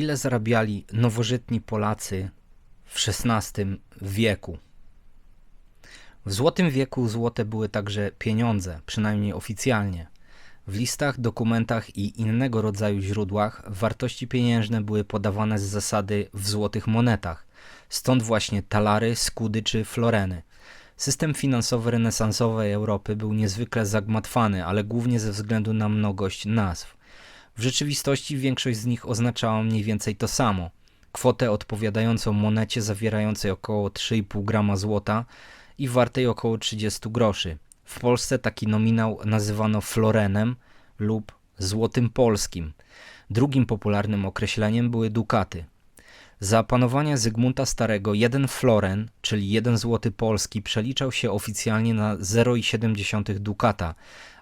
Ile zarabiali nowożytni Polacy w XVI wieku? W złotym wieku złote były także pieniądze, przynajmniej oficjalnie. W listach, dokumentach i innego rodzaju źródłach wartości pieniężne były podawane z zasady w złotych monetach, stąd właśnie talary, skudy czy floreny. System finansowy renesansowej Europy był niezwykle zagmatwany, ale głównie ze względu na mnogość nazw. W rzeczywistości większość z nich oznaczała mniej więcej to samo. Kwotę odpowiadającą monecie zawierającej około 3,5 grama złota i wartej około 30 groszy. W Polsce taki nominał nazywano florenem lub złotym polskim. Drugim popularnym określeniem były dukaty. Za panowania Zygmunta Starego jeden floren, czyli jeden złoty polski, przeliczał się oficjalnie na 0,7 dukata,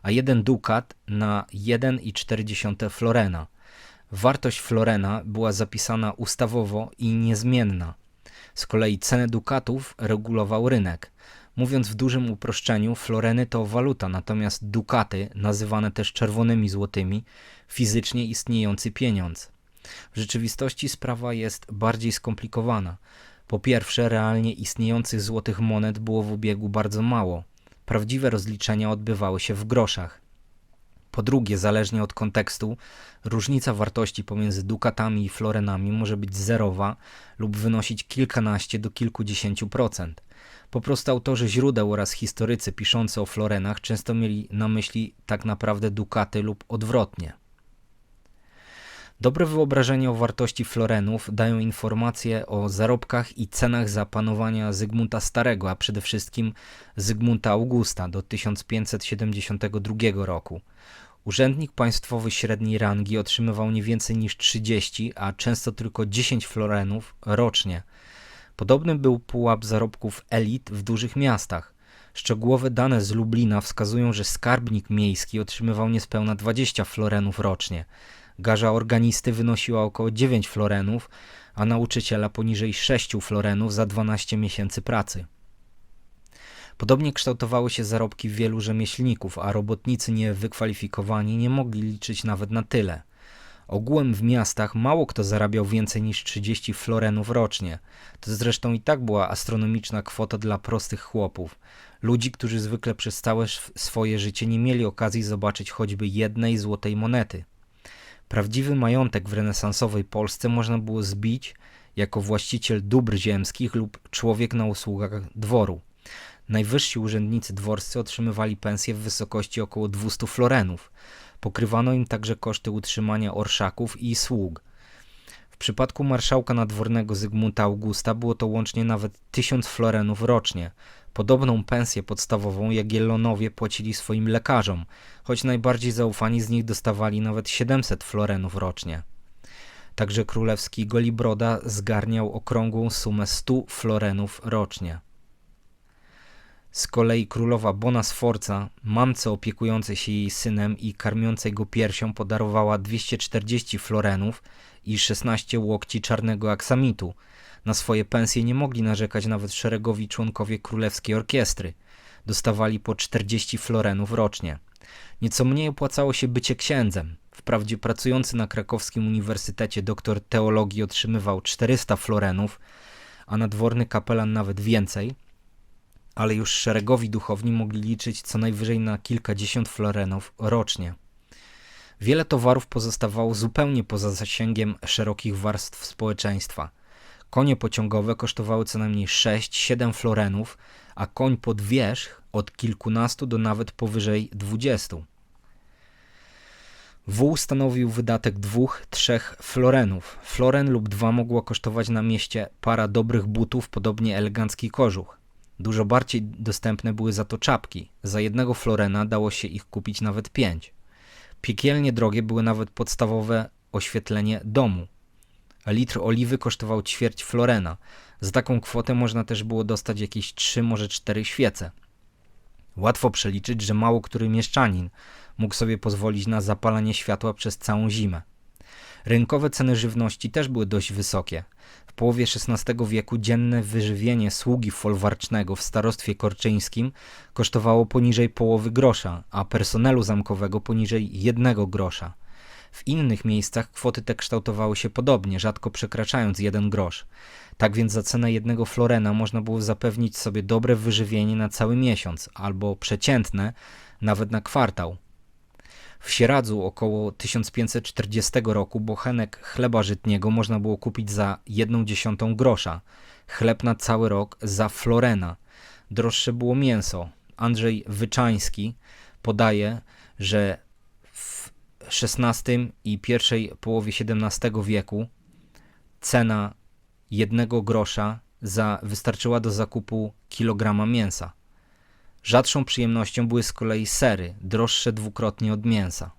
a jeden dukat na 1,4 florena. Wartość florena była zapisana ustawowo i niezmienna. Z kolei cenę dukatów regulował rynek. Mówiąc w dużym uproszczeniu, floreny to waluta, natomiast dukaty, nazywane też czerwonymi złotymi, fizycznie istniejący pieniądz. W rzeczywistości sprawa jest bardziej skomplikowana. Po pierwsze, realnie istniejących złotych monet było w obiegu bardzo mało. Prawdziwe rozliczenia odbywały się w groszach. Po drugie, zależnie od kontekstu, różnica wartości pomiędzy dukatami i florenami może być zerowa lub wynosić kilkanaście do kilkudziesięciu procent. Po prostu autorzy źródeł oraz historycy piszący o florenach często mieli na myśli tak naprawdę dukaty lub odwrotnie. Dobre wyobrażenie o wartości florenów dają informacje o zarobkach i cenach za panowania Zygmunta Starego, a przede wszystkim Zygmunta Augusta do 1572 roku. Urzędnik państwowy średniej rangi otrzymywał nie więcej niż 30, a często tylko 10 florenów rocznie. Podobny był pułap zarobków elit w dużych miastach. Szczegółowe dane z Lublina wskazują, że skarbnik miejski otrzymywał niespełna 20 florenów rocznie. Garza organisty wynosiła około 9 florenów, a nauczyciela poniżej 6 florenów za 12 miesięcy pracy. Podobnie kształtowały się zarobki wielu rzemieślników, a robotnicy niewykwalifikowani nie mogli liczyć nawet na tyle. Ogółem w miastach mało kto zarabiał więcej niż 30 florenów rocznie. To zresztą i tak była astronomiczna kwota dla prostych chłopów. Ludzi, którzy zwykle przez całe swoje życie nie mieli okazji zobaczyć choćby jednej złotej monety. Prawdziwy majątek w renesansowej Polsce można było zbić jako właściciel dóbr ziemskich lub człowiek na usługach dworu. Najwyżsi urzędnicy dworscy otrzymywali pensje w wysokości około 200 florenów. Pokrywano im także koszty utrzymania orszaków i sług. W przypadku marszałka nadwornego Zygmunta Augusta było to łącznie nawet 1000 florenów rocznie. Podobną pensję podstawową Jagiellonowie płacili swoim lekarzom, choć najbardziej zaufani z nich dostawali nawet 700 florenów rocznie. Także królewski Golibroda zgarniał okrągłą sumę 100 florenów rocznie. Z kolei królowa Bona Sforza, mamce opiekującej się jej synem i karmiącej go piersią, podarowała 240 florenów i 16 łokci czarnego aksamitu. Na swoje pensje nie mogli narzekać nawet szeregowi członkowie królewskiej orkiestry. Dostawali po 40 florenów rocznie. Nieco mniej opłacało się bycie księdzem. Wprawdzie pracujący na krakowskim uniwersytecie doktor teologii otrzymywał 400 florenów, a nadworny kapelan nawet więcej – ale już szeregowi duchowni mogli liczyć co najwyżej na kilkadziesiąt florenów rocznie. Wiele towarów pozostawało zupełnie poza zasięgiem szerokich warstw społeczeństwa. Konie pociągowe kosztowały co najmniej 6-7 florenów, a koń pod wierzch od kilkunastu do nawet powyżej 20. Wół stanowił wydatek dwóch, trzech florenów. Floren lub dwa mogło kosztować na mieście para dobrych butów, podobnie elegancki kożuch. Dużo bardziej dostępne były za to czapki. Za jednego florena dało się ich kupić nawet pięć. Piekielnie drogie były nawet podstawowe oświetlenie domu. Litr oliwy kosztował ćwierć florena. Za taką kwotę można też było dostać jakieś trzy, może cztery świece. Łatwo przeliczyć, że mało który mieszczanin mógł sobie pozwolić na zapalanie światła przez całą zimę. Rynkowe ceny żywności też były dość wysokie. W połowie XVI wieku dzienne wyżywienie sługi folwarcznego w starostwie korczyńskim kosztowało poniżej połowy grosza, a personelu zamkowego poniżej jednego grosza. W innych miejscach kwoty te kształtowały się podobnie, rzadko przekraczając jeden grosz. Tak więc za cenę jednego florena można było zapewnić sobie dobre wyżywienie na cały miesiąc, albo przeciętne nawet na kwartał. W Sieradzu około 1540 roku bochenek chleba żytniego można było kupić za jedną dziesiątą grosza, chleb na cały rok za florena. Droższe było mięso. Andrzej Wyczański podaje, że w XVI i pierwszej połowie XVII wieku cena jednego grosza za wystarczyła do zakupu kilograma mięsa. Rzadszą przyjemnością były z kolei sery, droższe dwukrotnie od mięsa.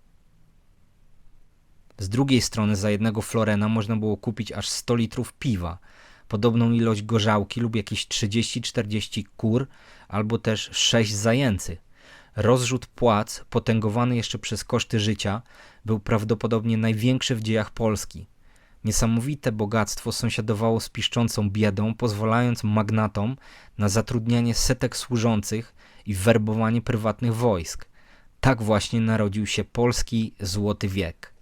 Z drugiej strony za jednego florena można było kupić aż 100 litrów piwa, podobną ilość gorzałki lub jakieś 30-40 kur, albo też 6 zajęcy. Rozrzut płac, potęgowany jeszcze przez koszty życia, był prawdopodobnie największy w dziejach Polski. Niesamowite bogactwo sąsiadowało z piszczącą biedą, pozwalając magnatom na zatrudnianie setek służących i werbowanie prywatnych wojsk. Tak właśnie narodził się polski Złoty Wiek.